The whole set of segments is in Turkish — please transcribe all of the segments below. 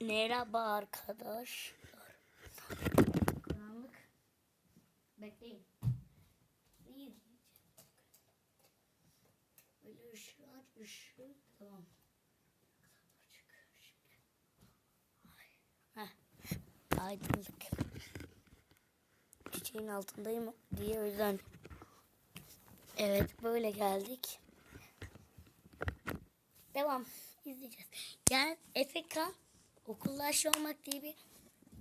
Merhaba arkadaşlar. Karanlık. Bekleyin. Böyle ışığı aç ışığı. Tamam. Heh. Aydınlık. Çiçeğin altındayım diye o yüzden. Evet böyle geldik. Devam. izleyeceğiz. Yani Efeka okulda aşı olmak diye bir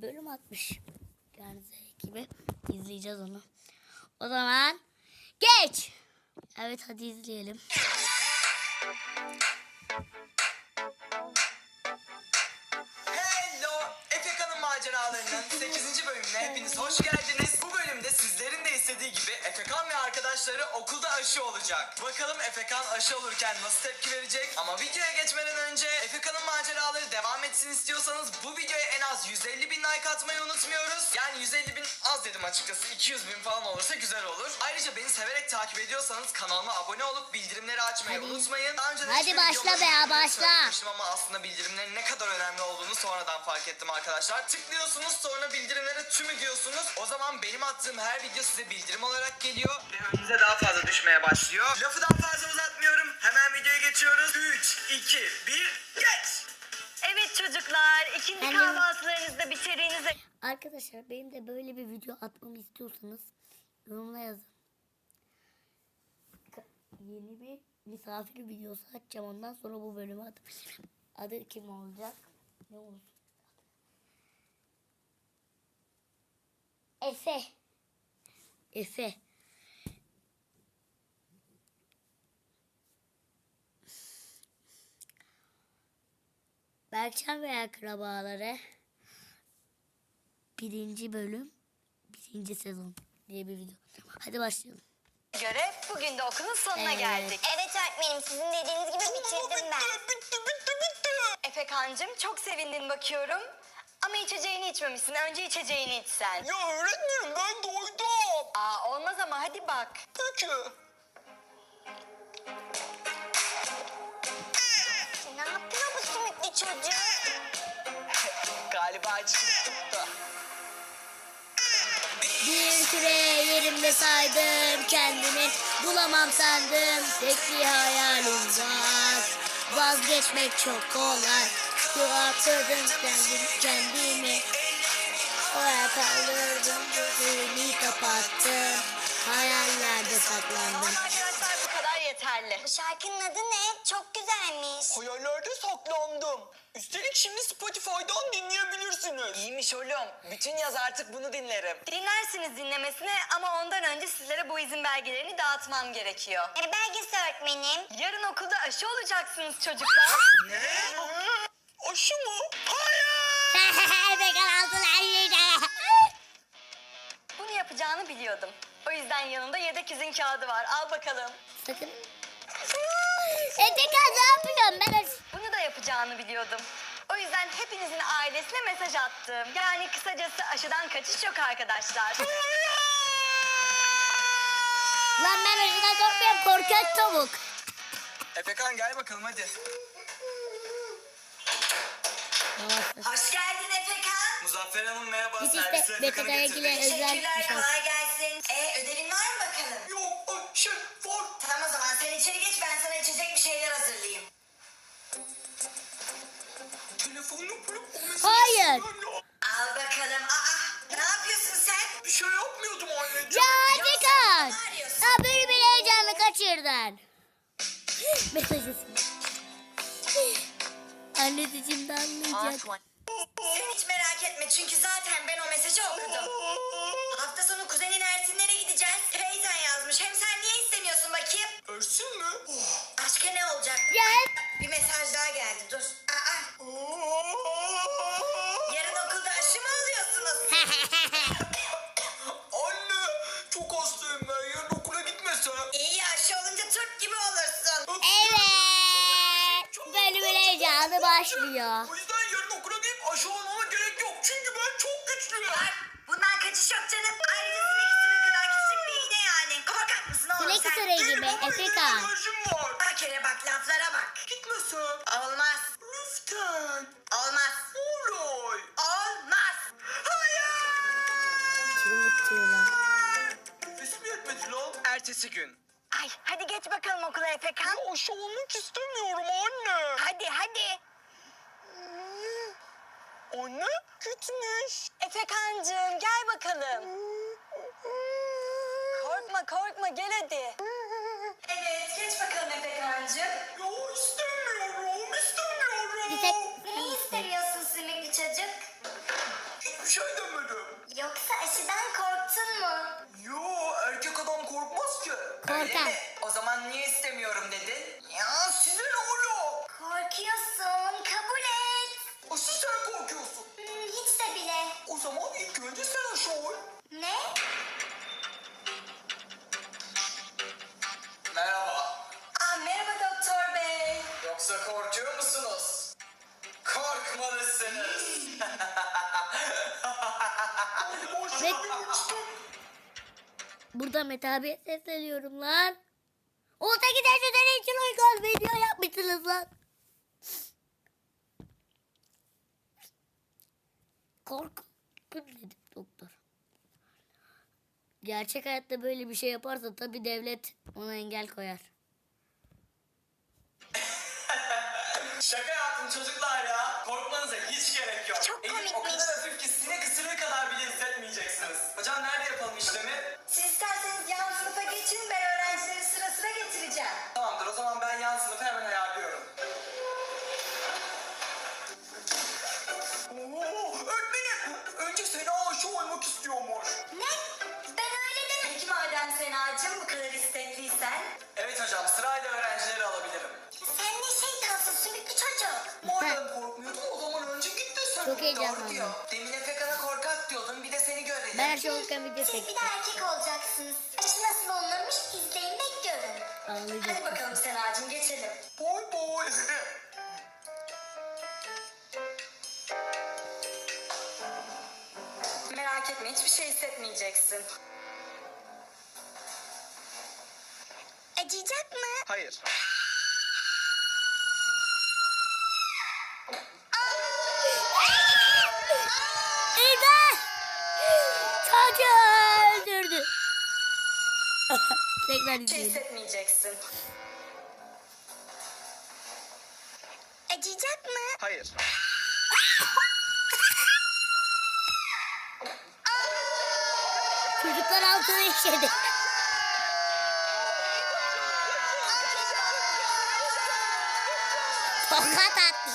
bölüm atmış. Yani gibi izleyeceğiz onu. O zaman geç. Evet hadi izleyelim. Hello! Efeka'nın maceralarının 8. bölümüne hepiniz hoş geldiniz. Bu bölümde sizlerin de istediği gibi Efekan ve arkadaşları okulda aşı olacak. Bakalım Efekan aşı olurken nasıl tepki verecek? Ama videoya geçmeden önce Efekan'ın maceraları devam etsin istiyorsanız bu videoya en az 150 bin like atmayı unutmuyoruz. Yani 150 bin az dedim açıkçası 200 bin falan olursa güzel olur. Ayrıca beni severek takip ediyorsanız kanalıma abone olup bildirimleri açmayı Hadi. unutmayın. Daha önce de Hadi hiçbir başla videomda be başla. söylememiştim ama aslında bildirimlerin ne kadar önemli olduğunu sonradan fark ettim arkadaşlar. Tıklıyorsunuz sonra bildirimlere tümü diyorsunuz. O zaman benim attığım her video size bildirim olarak geliyor. Ve önünüze daha fazla düşmeye başlıyor. Lafı daha fazla uzatmıyorum. Hemen videoya geçiyoruz. 3, 2, 1, geç! Evet çocuklar, ikinci Ben de- kahvaltılarınızı da bitirdiğinizde Arkadaşlar benim de böyle bir video atmamı istiyorsanız yorumla yazın. Yeni bir misafir videosu açacağım ondan sonra bu bölümü atabilirim. Adı kim olacak? Ne olsun? Efe. Efe. Berkcan ve akrabaları birinci bölüm birinci sezon diye bir video. Hadi başlayalım. göre bugün de okulun sonuna Evet. geldik. Evet öğretmenim sizin dediğiniz gibi bitirdim ben. Efe Kancım çok sevindin bakıyorum. Ama içeceğini içmemişsin. Önce içeceğini içsen. Ya öğretmenim ben doydum. Aa olmaz ama hadi bak. Peki. Ne yapıyor bu simitli çocuk? Galiba açık tuttu. Bir süre yerimde saydım kendimi bulamam sandım tek bir hayalim var vazgeçmek çok kolay Yuvarladım kendim kendimi Oraya kaldırdım gözümü kapattım Hayallerde saklandım arkadaşlar bu kadar yeterli. Bu şarkının adı ne? Çok güzelmiş. Hayallerde saklandım. Üstelik şimdi Spotify'dan dinleyebilirsiniz. İyiymiş oğlum. Bütün yaz artık bunu dinlerim. Dinlersiniz dinlemesine ama ondan önce sizlere bu izin belgelerini dağıtmam gerekiyor. E, belgesi öğretmenim. Yarın okulda aşı olacaksınız çocuklar. Ne? Aşı mı? Hayır. Bekar altılar Bunu yapacağını biliyordum. O yüzden yanında yedek izin kağıdı var. Al bakalım. Sakın Efekan ne yapıyorsun ben Bunu da yapacağını biliyordum. O yüzden hepinizin ailesine mesaj attım. Yani kısacası aşıdan kaçış yok arkadaşlar. Lan ben acıdan korkmuyorum korkak tavuk Efekan gel bakalım hadi. Hoş geldin Efekan. Muzaffer Hanım merhaba. Biz işte getirdik. gidelim. Özel Teşekkürler misafir. kolay gelsin. E ödevin var mı bakalım? Yok şey var. Tamam o zaman sen içeri geç ben sana içecek bir şeyler hazırlayayım. Telefonunu bulup o mesajı Hayır. Al bakalım. Aa ne yapıyorsun sen? Bir şey yapmıyordum anneciğim. Ya Efekan ne arıyorsun? Ya böyle bir heyecanı kaçırdın Mesajısın Annesi şimdi anlayacak Sen hiç merak etme çünkü zaten ben o mesajı okudum. Çok. Bak bundan kaçış yok canım. Ayrıca sinek kadar küçük bir iğne yani. Korkak mısın oğlum Sinek sen? istediği gibi Efekan. Alerjim var. Bir kere bak laflara bak. Gitmesen. Olmaz. Lütfen. Olmaz. Olay. Olmaz. Çığlık Nefesim yetmedi lan. Ertesi gün. Ay hadi geç bakalım okula Efekan. Aşı olmak istemiyorum anne. Hadi hadi. Anne gitmiş. Efekancığım gel bakalım. Korkma korkma gel hadi. Evet geç bakalım Efekancığım. Ya istemiyorum istemiyorum. Bir tek Ne istemiyorsun sümüklü çocuk? Hiçbir şey demedim. Yoksa aşıdan korktun mu? Yo zaman ilk önce sen aşı ol. Ne? Merhaba. Aa, merhaba doktor bey. Yoksa korkuyor musunuz? Korkmalısınız. Ve burada Mete abiye sesleniyorum lan. Olsa gider şuradan için uygun video yapmışsınız lan. Korkun dedim doktor. Gerçek hayatta böyle bir şey yaparsa tabi devlet ona engel koyar. Şaka yaptım çocuklar ya. Korkmanıza hiç gerek yok. Çok Elim Sena'cığım bu kadar istekliysen. Evet hocam sırayla öğrencileri alabilirim. Sen ne şeytansın sümüklü çocuk. Madem korkmuyordun o zaman önce git de sen. Çok heyecanlandım. Doğru diyor. Demin Efekan'a korkak diyordun bir de seni görelim. Ben her şey olurken video Siz bir çektim. de erkek olacaksınız. Aşı nasıl olunurmuş izleyin ve görün. Hadi bakalım Sena'cığım geçelim. Boy boy. Merak etme hiçbir şey hissetmeyeceksin. Hayır. İmdat! Çocuğu öldürdü. Tekrar Hiç izleyelim. hissetmeyeceksin. Acıyacak mı? Hayır. Çocuklar altına işedi. Tokat attı.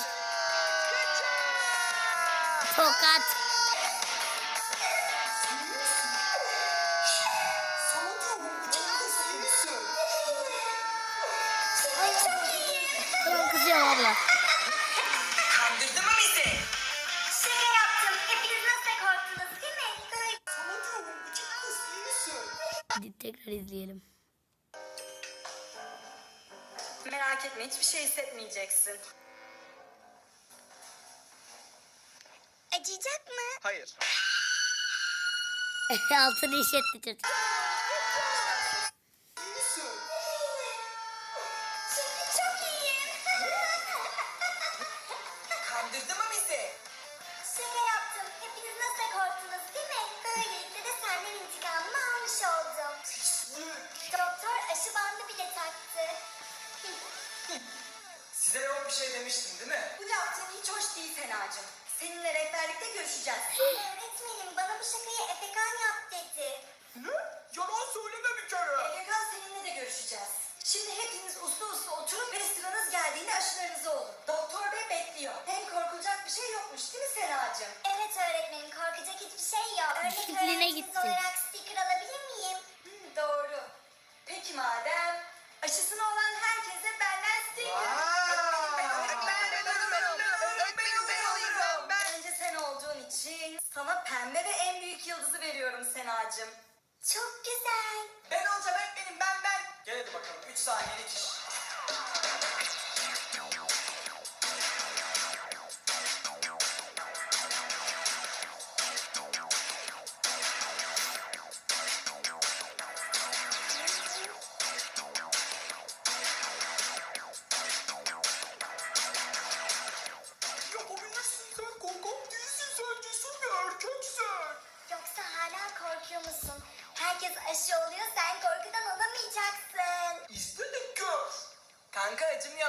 Tokat. Tamam kızıyorum abla. Kandırdı mı bizi? Şaka yaptım. Hepiniz nasıl korktunuz değil mi? Böyle Sana Merak etme hiçbir şey hissetmeyeceksin. acıyacak mı? Hayır. altını işetti çocuk. Şimdi çok iyiyim. Kandırdı mı bizi? Şaka yaptım. Hepiniz nasıl korktunuz değil mi? Bir şey demiştim değil mi? Bu yaptığın hiç hoş değil Sena'cığım. Seninle rehberlikte görüşeceğiz. Öğretmenim bana bu şakayı Efekan yap dedi. Ne? Yalan söyleme bir kere. Efekan seninle de görüşeceğiz. Şimdi hepiniz uslu uslu oturun ve sıranız geldiğinde aşılarınızı olun. Doktor bey bekliyor. Hem korkulacak bir şey yokmuş değil mi Sena'cığım? Evet öğretmenim korkacak hiçbir şey yok. Örnek Disipline öğrencisi gitti. olarak sticker alabilir miyim? Hı, doğru. Peki madem aşısına olan herkese Çok güzel. Ben olacağım hep benim ben ben. Gel hadi bakalım 3 saniyelik iş.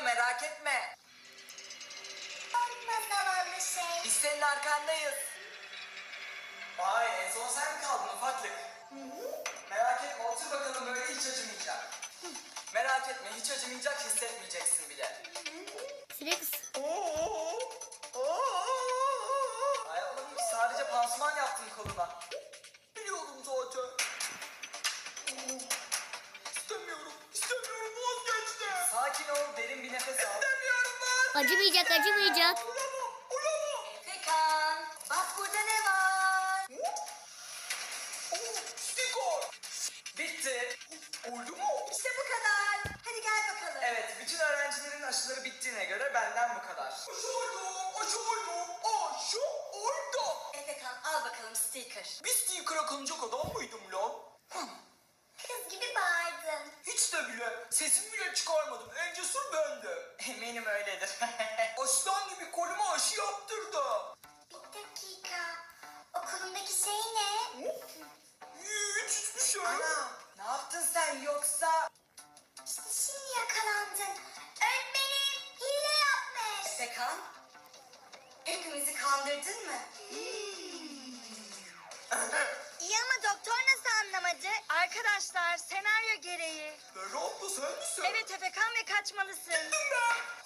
Merak etme. Korkma zavallı şey. Biz senin arkandayız. Vay en son sen mi kaldın ufaklık? Merak etme otur bakalım böyle hiç acımayacak. Merak etme hiç acımayacak hissetmeyeceksin bile. Silex. Ay oğlum sadece pansuman yaptım koluna. Sakin ol, derin bir nefes al. Acımayacak acımayacak. Bile çıkarmadım. En cesur bendim. Eminim öyledir. Aslan gibi koluma aşı yaptırdı. Bir dakika. Okulundaki şey ne? Hiç hiçbir şey. Ana, ne yaptın sen yoksa? İşte şimdi yakalandın. Öğretmenim hile yapmış. Efekan, hepimizi kandırdın mı? İyi ama doktor nasıl anlamadı? Arkadaşlar senaryo gereği. Berra abla sen misin? Evet Efekan ve kaçmalısın.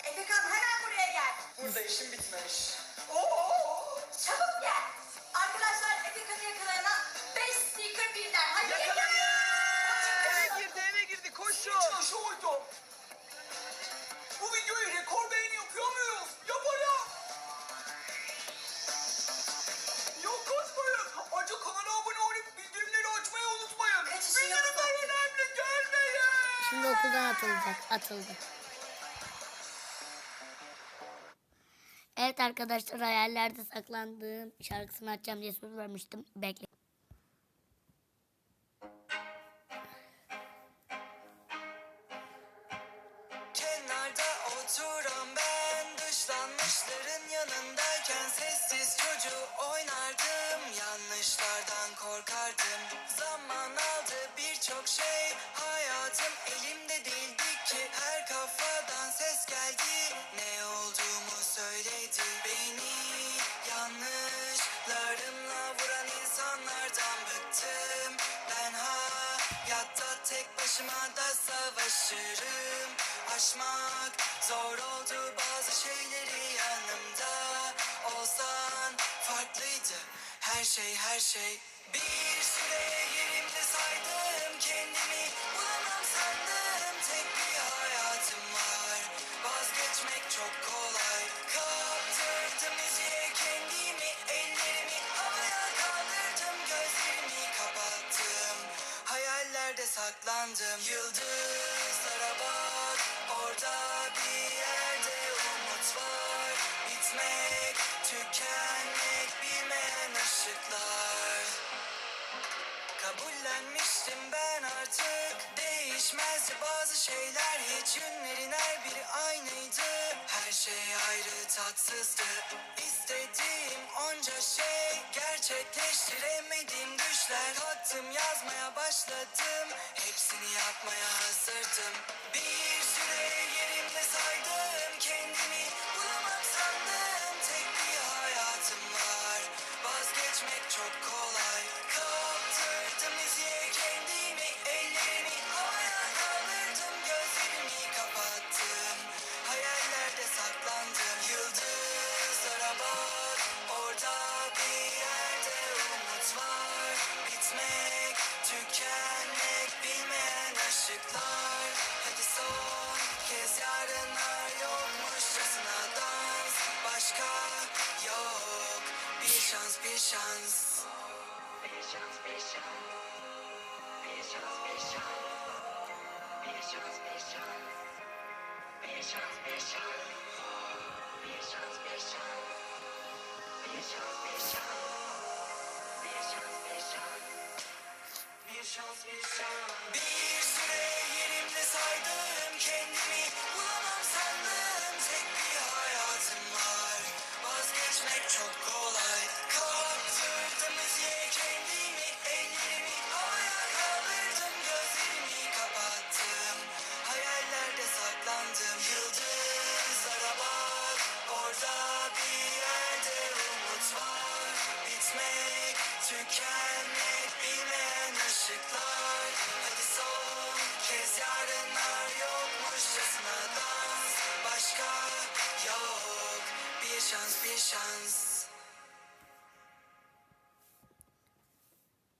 Efekan hemen buraya gel. Burada işim bitmemiş. Oo! Çabuk gel. Şimdi okuldan atılacak. Atıldı. Evet arkadaşlar hayallerde saklandığım şarkısını açacağım diye söz vermiştim. Bekle. Her şey Bir süre artık Değişmezdi bazı şeyler. Hiç yönlerin her biri aynıydı. Her şey ayrı tatsızdı. İstediğim onca şey Gerçekleştiremediğim düşler Hattım yazmaya başladım. Hepsini yapmaya hazırdım. Bir süre yerimde saydım. Kendimi Bir süre yerimde saydım kendimi